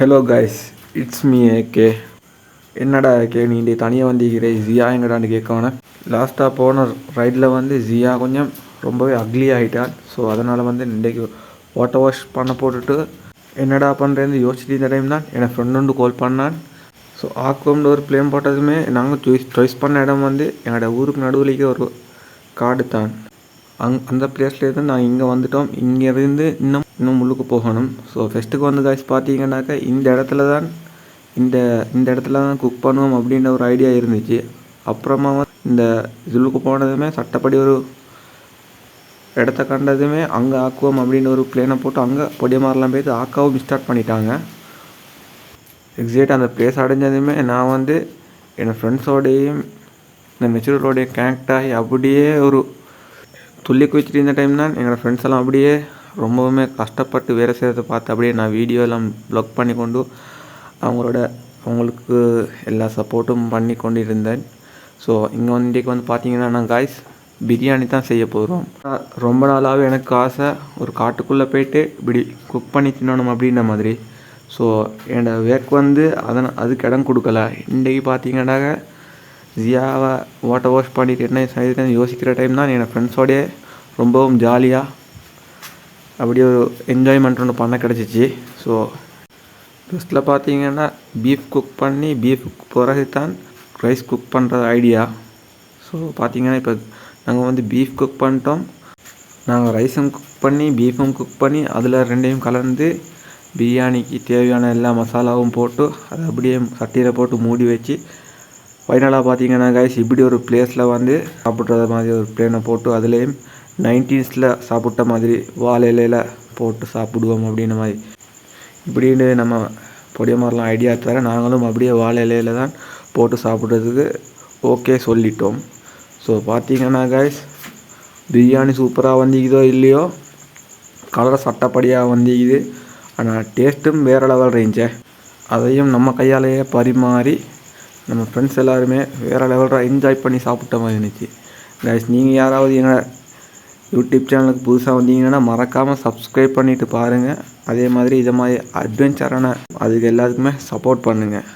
Hello guys it's me AK என்னடா AK நீ இன்றைய தனியாக வந்திருக்கிறே? ஜியா எங்கடான்னு கேட்கணும் லாஸ்ட்டாக போன ரைடில் வந்து ஜியா கொஞ்சம் ரொம்பவே அக்லி ஆகிட்டான் ஸோ அதனால் வந்து இன்றைக்கு வாட்டர் வாஷ் பண்ண போட்டுட்டு என்னடா பண்ணுறேன்னு யோசிச்சுட்டு இந்த டைம் தான் என் ஃப்ரெண்டு கால் பண்ணான். ஸோ ஆக்கோம்னு ஒரு பிளேம் போட்டதுமே நாங்கள் சாய்ஸ் சாய்ஸ் பண்ண இடம் வந்து எங்களோட ஊருக்கு நடுவுலேயே ஒரு காடு தான். அங் அந்த பிளேஸ்லேருந்து நான் இங்கே வந்துட்டோம். இங்கேருந்து இன்னும் இன்னும் முள்ளுக்கு போகணும். ஸோ ஃபெஸ்ட்டுக்கு வந்து காய்ஸ் பார்த்தீங்கன்னாக்கா இந்த இடத்துல தான் இந்த இந்த இடத்துல தான் குக் பண்ணுவோம் அப்படின்ற ஒரு ஐடியா இருந்துச்சு. அப்புறமா வந்து இந்த இதுலுக்கு போனதுமே சட்டப்படி ஒரு இடத்த கண்டதுமே அங்கே ஆக்குவோம் அப்படின்னு ஒரு பிளேனை போட்டு அங்கே பொடியமாரெலாம் போய் ஆக்கவும் ஸ்டார்ட் பண்ணிட்டாங்க. எக்ஸாக்ட் அந்த பிளேஸ் அடைஞ்சதுமே நான் வந்து என் ஃப்ரெண்ட்ஸோடையும் இந்த மெச்சூரோடையும் கனெக்ட் ஆகி அப்படியே ஒரு துள்ளி குதிச்சுட்டு இருந்த டைம் தான் எங்களோட ஃப்ரெண்ட்ஸ் எல்லாம் அப்படியே ரொம்பவுமே கஷ்டப்பட்டு வேலை செய்கிறத பார்த்து அப்படியே நான் வீடியோ எல்லாம் ப்ளாக் பண்ணி கொண்டு அவங்களோட அவங்களுக்கு எல்லா சப்போர்ட்டும் பண்ணி கொண்டு இருந்தேன் ஸோ இங்கே வந்து இன்றைக்கு வந்து பார்த்தீங்கன்னா நான் காய்ஸ் பிரியாணி தான் செய்ய போகிறோம் ரொம்ப நாளாகவே எனக்கு ஆசை ஒரு காட்டுக்குள்ளே போயிட்டு இப்படி குக் பண்ணி தின்னணும் அப்படின்ற மாதிரி. ஸோ என்னோடய ஒர்க் வந்து அதனை அதுக்கு இடம் கொடுக்கல. இன்றைக்கி பார்த்தீங்கன்னாக்க ஜியாவை வாட்டர் வாஷ் பண்ணிட்டு என்ன செய்யுதுன்னு யோசிக்கிற டைம் தான் என் ஃப்ரெண்ட்ஸோடய ரொம்பவும் ஜாலியாக அப்படியே ஒரு என்ஜாய்மெண்ட் ஒன்று பண்ண கிடச்சிச்சு. ஸோ ஃபஸ்ட்டில் பார்த்தீங்கன்னா பீஃப் குக் பண்ணி பீஃப் பிறகு தான் ரைஸ் குக் பண்ணுற ஐடியா ஸோ பார்த்தீங்கன்னா இப்போ நாங்கள் வந்து பீஃப் குக் பண்ணிட்டோம். நாங்கள் ரைஸும் குக் பண்ணி பீஃபும் குக் பண்ணி அதில் ரெண்டையும் கலந்து பிரியாணிக்கு தேவையான எல்லா மசாலாவும் போட்டு அதை அப்படியே சட்டியில் போட்டு மூடி வச்சு ஃபைனலாக பார்த்தீங்கன்னா கைஸ் இப்படி ஒரு பிளேஸில் வந்து சாப்பிட்ற மாதிரி ஒரு பிளேனை போட்டு அதுலேயும் நைன்டீன்ஸில் சாப்பிட்ட மாதிரி வாழை இலையில் போட்டு சாப்பிடுவோம் அப்படின்ற மாதிரி. இப்படின்னு நம்ம பொடிய மாதிரிலாம் ஐடியா தர நாங்களும் அப்படியே வாழை இலையில் தான் போட்டு சாப்பிட்றதுக்கு ஓகே சொல்லிட்டோம். ஸோ பார்த்தீங்கன்னா கைஸ் பிரியாணி சூப்பராக வந்திக்குதோ இல்லையோ கலர் சட்டப்படியாக வந்திக்குது. ஆனால் டேஸ்ட்டும் வேறு லெவல் ரேஞ்சே அதையும் நம்ம கையாலேயே பரிமாறி நம்ம ஃப்ரெண்ட்ஸ் எல்லாருமே வேறு லெவலில் என்ஜாய் பண்ணி சாப்பிட்ட மாதிரி இருந்துச்சு. கைஸ் நீங்கள் யாராவது எங்கள் யூடியூப் சேனலுக்கு புதுசாக வந்தீங்கன்னா மறக்காமல் சப்ஸ்கிரைப் பண்ணிவிட்டு பாருங்கள் அதே மாதிரி இதை மாதிரி அட்வென்ச்சரான அதுக்கு எல்லாத்துக்குமே சப்போர்ட் பண்ணுங்கள்